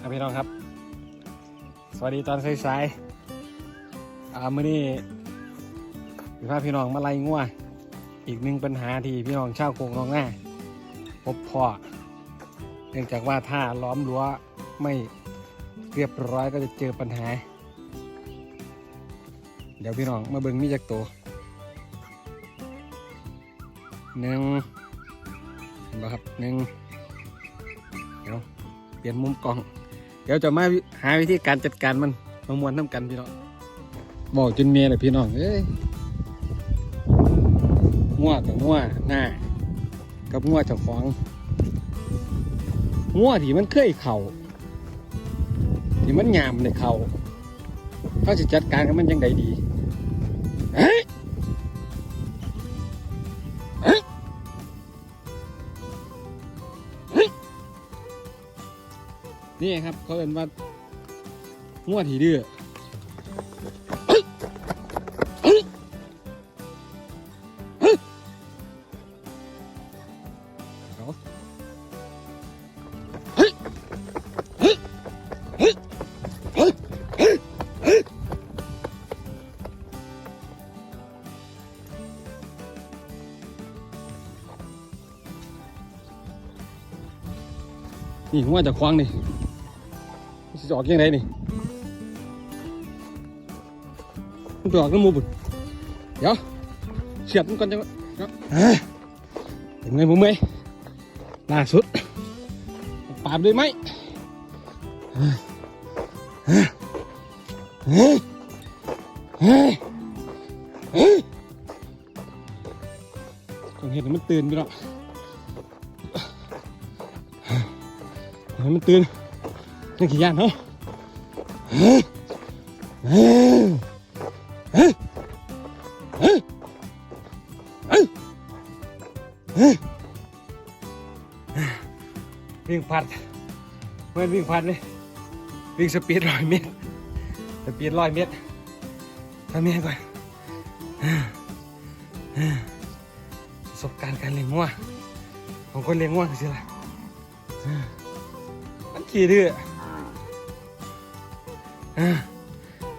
ครับพี่น้องครับ สวัสดีตอนสายๆอ่ามื้อนี้พี่พาพี่น้องมาไล่งัวอีกหนึ่งปัญหาที่พี่น้องชาวโคงน้องหน้าพบพ่อเนื่องจากว่าถ้าล้อมรั้วไม่เรียบร้อยก็จะเจอปัญหา เดี๋ยวพี่น้องมาเบิ่งมีจักตัวหนึ่งเห็นปะครับหนึ่งเดี๋ยวเปลี่ยนมุมกล้อง ดี๋ยวจะมาหาวิธีการจัดการมันมามวนน้ำกันพี่น้องบอกจนเมียเลยพี่น้องเอ้ยง่วกับง่วหน้ากับง่วเจ้าของง่วที่มันเคยเข่าที่มันยามในเข่าเขาจะจัดการกับมันยังไงดีเฮ้ย นี่ครับ เขาเรียกว่าง่วที่ดื้อเฮ้ยเฮ้ยเฮ้ยเอยเฮ้ยเฮ้ยเฮ้ยเฮ้ยเฮ้ยนี่ง่วจะคว้างนี่ จะออกยังไงนี่มันจะออกน้ำมูบุญเดี๋ยวเสียบมันก่อนจังเฮ้ยเห็นไงมึงไหมล่าสุดปาบด้วยไหมเฮ้ยเฮ้ยเฮ้ยเฮ้ยต้องเห็นมันตื่นไปแล้วให้มันตื่น นี่กี่ยานเนาะวิ่งพัดเมื่อวิ่งพัดเลยวิ่งสปีดร้อยเมตรสปีดร้อยเมตรทำยังไงก่อนประสบการณ์การเลี้ยงวัวของคนเลี้ยงวัวคืออะไรมันขี่ดื้อ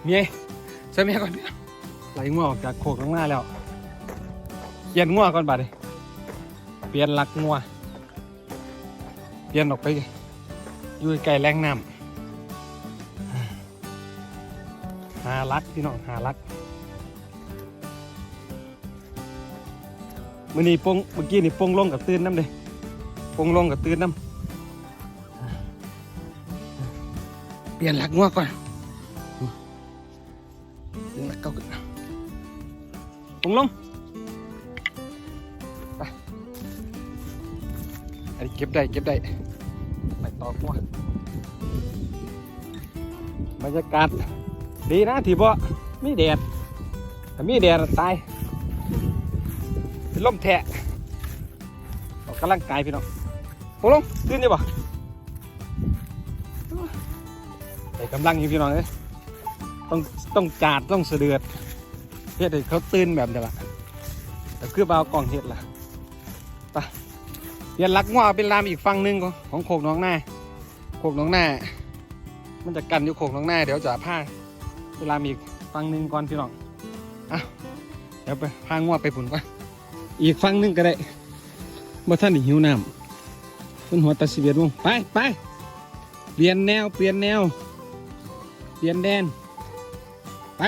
เมียใส่เมียก่อนพี่น้องไหลงัวออกจากโขกข้างหน้าแล้วเปลี่ยนงัวก่อนบัดนี้เปลี่ยนลักงัวเปลี่ยนออกไปอยู่ไกลแรงน้ำหาลักพี่น้องหาลักมื่อนี้ปงเมื่อกี้นี่ปงลงกับตื่นน้ำเลยปงลงกับตื่นน้ำเปลี่ยนหลักงัวก่อน เปลี่ยนหลักเก่าขึ้นปงลงไปอันนี้เก็บได้เก็บได้ไปต่องัวบรรยากาศดีนะที่บ่มีแดดถ้ามีแดดตายเป็นลมแทะออกกำลังกายพี่น้องปงลงตื่นยังบ่ใส่กำลังอยู่พี่น้องเอ้ย ต้องต้องจาดต้องเสดือดเฮ็ดให้เขาตื่นแบบเดียวละแต่คือเอากล่องเฮ็ดล่ะไปเรียนลักง้อเป็นลามอีกฝั่งหนึ่งของของโขกน้องหน้าโขกน้องหน้า มันจะกันอยู่โขกน้องหน้าเดี๋ยวจะพาเวลามอีกฝั่งหนึ่งก่อนพี่น้องอะเดี๋ยวไปพาง้อไปปุ่นก่อนอีกฝั่งหนึ่งก็ได้เมื่ท่านหิวน้ำเป็นหัวตาสิเวียดวงไปไปเปลี่ยนแนวเปลี่ยนแนวเปลี่ยนแดน ไป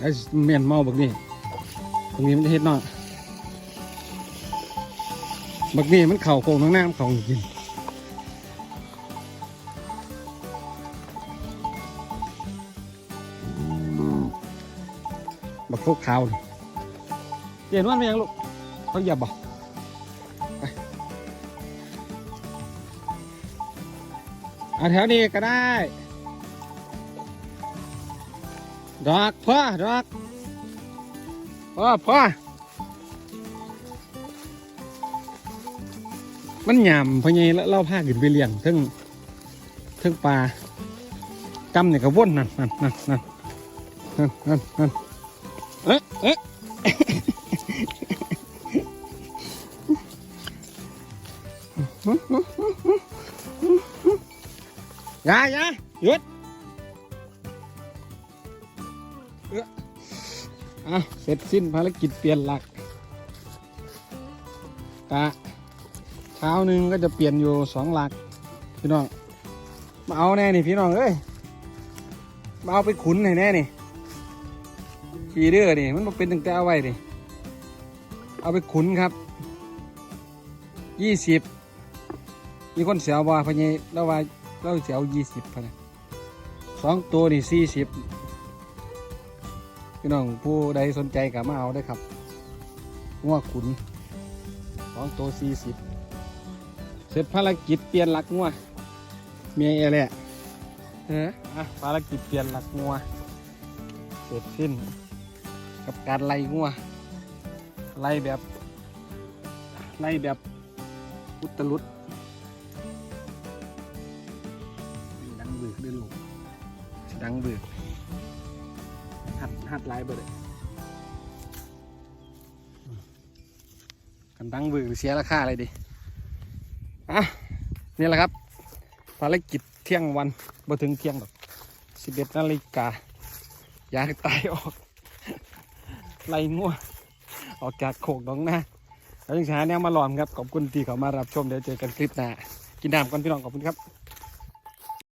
ไอ้เมียนเมาบักนี่ตรงนี้มันเฮ็ดเนาะบักนี่มันเข่าโค้งข้างหน้ามันเข่ากินบักพวกขาวเปลี่ยนวันไปยังลูกเขาหยียบบ่เอาแถวนี้ก็ได้ ดอกพ่อดอกพ่อพ่อมันหยามพะไงแล้วเล่าผ้าขึ้นไปเลี้ยงทึ่งทึ่งปลากำเนี่ยก็ว่นนั่นนั่นนั่นนั่นนั่นนั่นเอ๊ะเอ๊ะย่ายาหยุด เอออะเสร็จสิ้นภารกิจเปลี่ยนหลักกะเช้าหนึ่งก็จะเปลี่ยนอยู่สองหลัก พี่น้อง มาเอาแน่นี่พี่น้องเอ้ย มาเอาไปขุนให้แน่นี่ขี่เรือนี่มันบ่เป็นตั้งแต่เอาไว้นี่เอาไปขุนครับยี่สิบมีคนเสียวว่าพะเยแล้วว่าเราเสียวยี่สิบพะนะสองตัวนี่สี่สิบ พี่น้องผู้ใดสนใจก็มาเอาได้อครับงัวขุนสองตัวสี่สิบเสร็จภารกิจเปลี่ยนหลักงัวเมียเอแหละเอออะภารกิจเปลี่ยนหลักงัวเสร็จสิ้น กับการไล่งัวไล่แบบไล่แบบอุตลุดดังเบือกด้วยลูกสิดังเบือก หัดหัดไล่เบิดเลยกันดังเบือหรือเสียราคาอะไรดิอะนี่แหละครับภารกิจเที่ยงวันบ่ถึงเที่ยงหรอกสิบเอ็ดนาฬิกาอยากตายออกไล่งัวออกจากโขกน้องหน้าแล้วยังหาแนวมาหลอมครับ ขอบคุณที่เขามารับชมเดี๋ยวเจอกันคลิปหน้ากินน้ำก่อนพี่น้องขอบคุณครับ